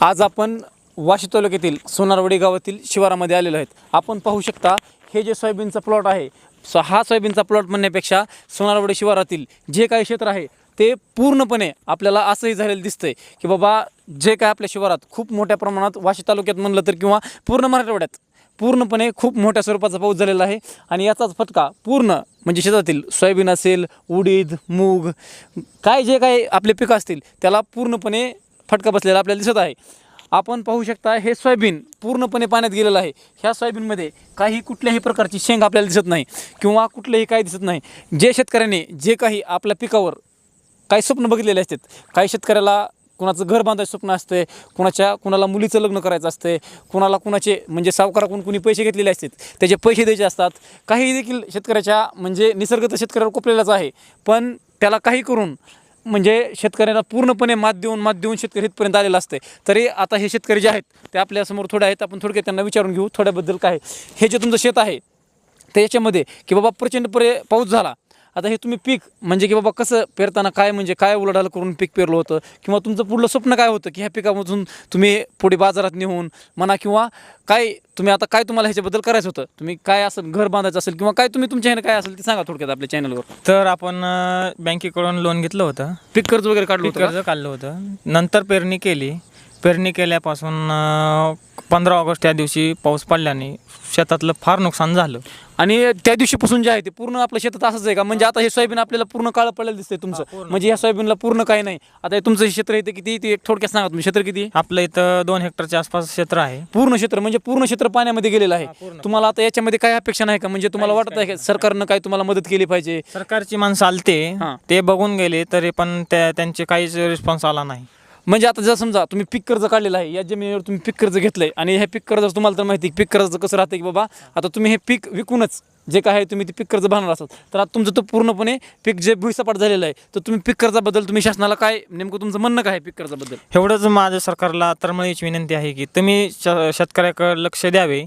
आज आपण वाशी तालुक्यातील सोनारवडी गावातील शिवारामध्ये आलेलो आहेत. आपण पाहू शकता हे जे सोयाबीनचा प्लॉट आहे सो हा सोयाबीनचा प्लॉट म्हणण्यापेक्षा सोनारवडी शिवारातील जे काही क्षेत्र आहे ते पूर्णपणे आपल्याला असंही झालेलं दिसतंय की बाबा जे काय आपल्या शिवारात खूप मोठ्या प्रमाणात वाशी तालुक्यात म्हणलं तर किंवा पूर्ण मराठवाड्यात पूर्णपणे खूप मोठ्या स्वरूपाचा पाऊस झालेला आहे आणि याचाच फटका पूर्ण म्हणजे शेतातील सोयाबीन असेल उडीद मूग काय जे काही आपले पिकं असतील त्याला पूर्णपणे फटका बसलेला आपल्याला दिसत आहे. आपण पाहू शकता हे सोयाबीन पूर्णपणे पाण्यात गेलेलं आहे. ह्या सोयाबीनमध्ये काही कुठल्याही प्रकारची शेंग आपल्याला दिसत नाही किंवा कुठलंही काही दिसत नाही. जे शेतकऱ्याने जे काही आपल्या पिकावर काही स्वप्न बघितलेले असतात काही शेतकऱ्याला कुणाचं घर बांधायचं स्वप्न असते कुणाच्या कुणाला मुलीचं लग्न करायचं असते कुणाला कुणाचे म्हणजे सावकाराकडून कुणी पैसे घेतलेले असतात त्याचे पैसे द्यायचे असतात. काही देखील शेतकऱ्याच्या म्हणजे निसर्ग तर शेतकऱ्यावर कोपलेलाच आहे पण त्याला काही करून म्हणजे शेतकऱ्याला पूर्णपणे मात देऊन मात देऊन शेतकरी इथपर्यंत आलेला असते तरी आता हे शेतकरी जे आहेत ते आपल्यासमोर थोडे आहेत. आपण थोडक्यात त्यांना विचारून घेऊ थोड्याबद्दल काय हे जे तुमचं शेत आहे त्याच्यामध्ये की बाबा प्रचंडपणे पाऊस झाला आता हे तुम्ही पीक म्हणजे की बाबा कसं पेरताना काय म्हणजे काय उलाढाल करून पीक पेरलं होतं? किंवा तुमचं पुढलं स्वप्न काय होतं की ह्या पिकामधून तुम्ही पुढे बाजारात नेऊन म्हणा किंवा काय तुम्ही आता काय तुम्हाला ह्याच्याबद्दल करायचं होतं? तुम्ही काय असेल घर बांधायचं असेल किंवा काय तुम्ही तुमच्या ह्याने काय असेल ते सांगा थोडक्यात आपल्या चॅनलवर तर आपण अ, बँकेकडून लोन घेतलं होतं. पीक कर्ज वगैरे काढलं पीक होतं का? कर्ज काढलं होतं. नंतर पेरणी केली. पेरणी केल्यापासून पंधरा ऑगस्ट या दिवशी पाऊस पडल्याने शेतातलं फार नुकसान झालं. आणि त्या दिवशीपासून जे आहे ते पूर्ण आपल्या शेतात असंच आहे का? म्हणजे आता हे सोयाबीन आपल्याला पूर्ण काळं पडलेलं दिसतंय तुमचं. म्हणजे ह्या सोयाबीनला पूर्ण काही नाही. आता हे तुमचं क्षेत्र आहे ते किती? ते एक थोडक्यात सांगा तुम्ही. क्षेत्र किती? आपलं इथं दोन हेक्टरच्या आसपास क्षेत्र आहे. पूर्ण क्षेत्र म्हणजे पूर्ण क्षेत्र पाण्यामध्ये गेलेलं आहे. तुम्हाला आता याच्यामध्ये काय अपेक्षा नाही का? म्हणजे तुम्हाला वाटत आहे का सरकारनं काय तुम्हाला मदत केली पाहिजे? सरकारची माणसं आलते. हां. ते बघून गेले तरी पण त्या त्यांचे काहीच रिस्पॉन्स आला नाही. म्हणजे आता जर समजा तुम्ही पीक कर्ज काढलेलं आहे या जमिनीवर तुम्ही पीक कर्ज घेतलं आहे आणि हे पीक कर्ज तुम्हाला तर माहिती आहे, पीक कर्ज कसं राहतं की बाबा आता तुम्ही हे पीक विकूनच जे काय आहे तुम्ही ते पीक कर्ज भरणार असाल. तर आता तुमचं तो पूर्णपणे पीक जे भुईसपाट झालेलं आहे तर तुम्ही पीक कर्जाबद्दल तुम्ही शासनाला काय नेमकं तुमचं म्हणणं काय आहे पीक कर्जाबद्दल? एवढंच माझ्या सरकारला तरमळीची विनंती आहे की तुम्ही श शेतकऱ्याकडे लक्ष द्यावे.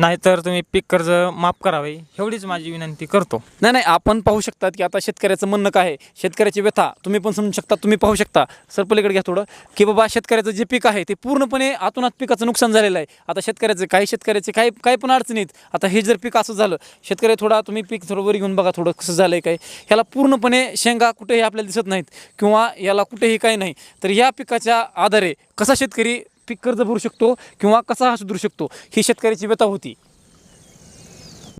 नाहीतर तुम्ही पीक कर्ज माफ करावे एवढीच माझी विनंती करतो. नाही नाही आपण पाहू शकतात की आता शेतकऱ्याचं म्हणणं काय आहे? शेतकऱ्याची व्यथा तुम्ही पण समजू शकता तुम्ही पाहू शकता. सर पलीकडे घ्या थोडं. की बाबा शेतकऱ्याचं जे पीक आहे ते पूर्णपणे आतूनात पिकाचं नुकसान झालेलं आहे. आता शेतकऱ्याचं काही शेतकऱ्याचे काही काही पण अडचणीत आता हे जर पीक असं झालं शेतकरी थोडा तुम्ही पीक थोडं वर घेऊन बघा थोडं कसं झालं आहे काय. ह्याला पूर्णपणे शेंगा कुठेही आपल्याला दिसत नाहीत किंवा याला कुठेही काही नाही. तर या पिकाच्या आधारे कसा शेतकरी पीक कर्ज भरू शकतो किंवा कसा हा सुधरू शकतो? ही शेतकऱ्याची व्यथा होती.